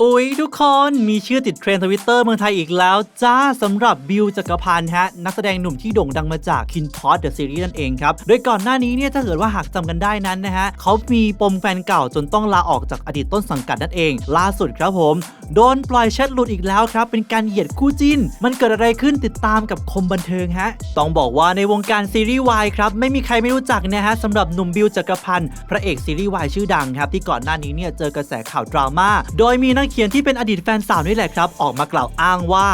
โอุ๊ยทุกคนมีชื่อติดเทรนด์ทวิตเตอร์เมืองไทยอีกแล้ว จ้าสำหรับบิวจักรพันธ์ฮะ นักแสดงหนุ่มที่โด่งดังมาจาก Kin p o t The Series นั่นเองครับ โดยก่อนหน้านี้เนี่ยถ้าเกิดว่าหากจำกันได้นั้นนะฮะเขามีปมแฟนเก่าจนต้องลาออกจากอดีตต้นสังกัดนั่นเอง ล่าสุดครับผม โดนปล่อยแชทหลุดอีกแล้วครับ เป็นการเหยียดคู่จิ้น มันเกิดอะไรขึ้นติดตามกับคมบันเทิงฮะต้องบอกว่าในวงการซีรีส์วายครับไม่มีใครไม่รู้จักนะฮะสำหรับหนุ่มบิวจักรพันธ์พระเอกซีรีส์วายชื่อดังครับที่ก่อนหน้านี้เนี่ยเจอกระแสข่าวดราม่าโดยมีนักเขียนที่เป็นอดีตแฟนสาวนี่แหละครับ ออกมากล่าวอ้างว่า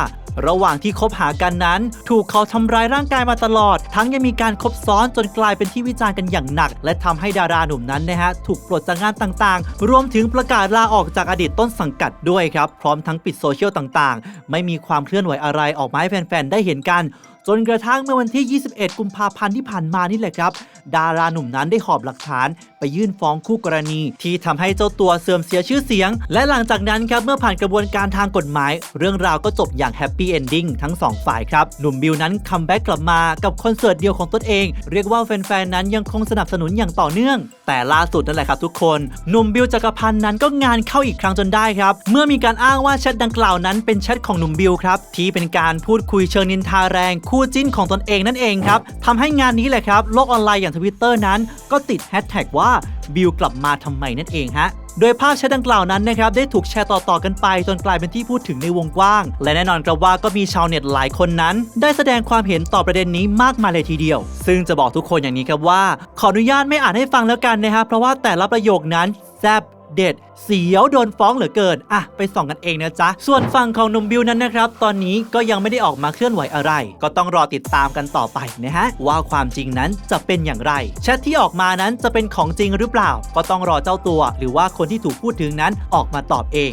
ระหว่างที่คบหากันนั้น ถูกเขาทำร้ายร่างกายมาตลอด ทั้งยังมีการคบซ้อนจนกลายเป็นที่วิจารณ์กันอย่างหนัก และทำให้ดาราหนุ่มนั้นนะฮะถูกปลดจากงานต่างๆ รวมถึงประกาศลาออกจากอดีตต้นสังกัดด้วยครับ พร้อมทั้งปิดโซเชียลต่างๆ ไม่มีความเคลื่อนไหวอะไรออกมาให้แฟนๆได้เห็นกัน จนกระทั่งเมื่อวันที่ 21 กุมภาพันธ์ที่ผ่านมานี่แหละครับ ดาราหนุ่มนั้นได้หอบหลักฐาน ไปยื่นฟ้องคู่กรณี ที่ทำให้เจ้าตัวเสื่อมเสียชื่อเสียง และหลังจากนั้นครับเมื่อผ่านกระบวนการทางกฎหมาย เรื่องราวก็จบอย่างแฮปปี้เอนดิ้งทั้งสองฝ่ายครับ หนุ่มบิวนั้นคัมแบ็กกลับมากับคอนเสิร์ตเดียวของตนเอง เรียกว่าแฟนๆนั้นยังคงสนับสนุนอย่างต่อเนื่อง แต่ล่าสุดนั่นแหละครับทุกคน หนุ่มบิวจักรพันธ์นั้นก็งานเข้าอีกครั้งจนได้ครับ เมื่อมีการอ้างว่าแชทดังกล่าวนั้นเป็นแชทของหนุ่มบิวครับที่เป็นการพูดคุยเชิงนินทาแรงคู่จิ้นของตนเองนั่นเองครับทำให้งานนี้แหละครับ โลกออนไลน์อย่างทวิตเตอร์นั้น ก็ติดแฮชแท็กว่าบิวกลับมาทำไมนั่นเองฮะโดยภาพแชทดังกล่าวนั้นนะครับได้ถูกแชร์ต่อๆกันไป จนกลายเป็นที่พูดถึงในวงกว้าง และแน่นอนครับว่าก็มีชาวเน็ตหลายคนนั้น ได้แสดงความเห็นต่อประเด็นนี้มากมายเลยทีเดียว ซึ่งจะบอกทุกคนอย่างนี้ครับว่า ขออนุญาตไม่อ่านให้ฟังแล้วกันนะครับเพราะว่าแต่ละประโยคนั้นแซบ เด็ด เสียวโดนฟ้องเหลือเกินอะไปส่องกันเองนะจ๊ะ ส่วนฝั่งของหนุ่มบิวนั้นนะครับ ตอนนี้ก็ยังไม่ได้ออกมาเคลื่อนไหวอะไร ก็ต้องรอติดตามกันต่อไปนะฮะ ว่าความจริงนั้นจะเป็นอย่างไรแชทที่ออกมานั้นจะเป็นของจริงหรือเปล่า ก็ต้องรอเจ้าตัว หรือว่าคนที่ถูกพูดถึงนั้นออกมาตอบเอง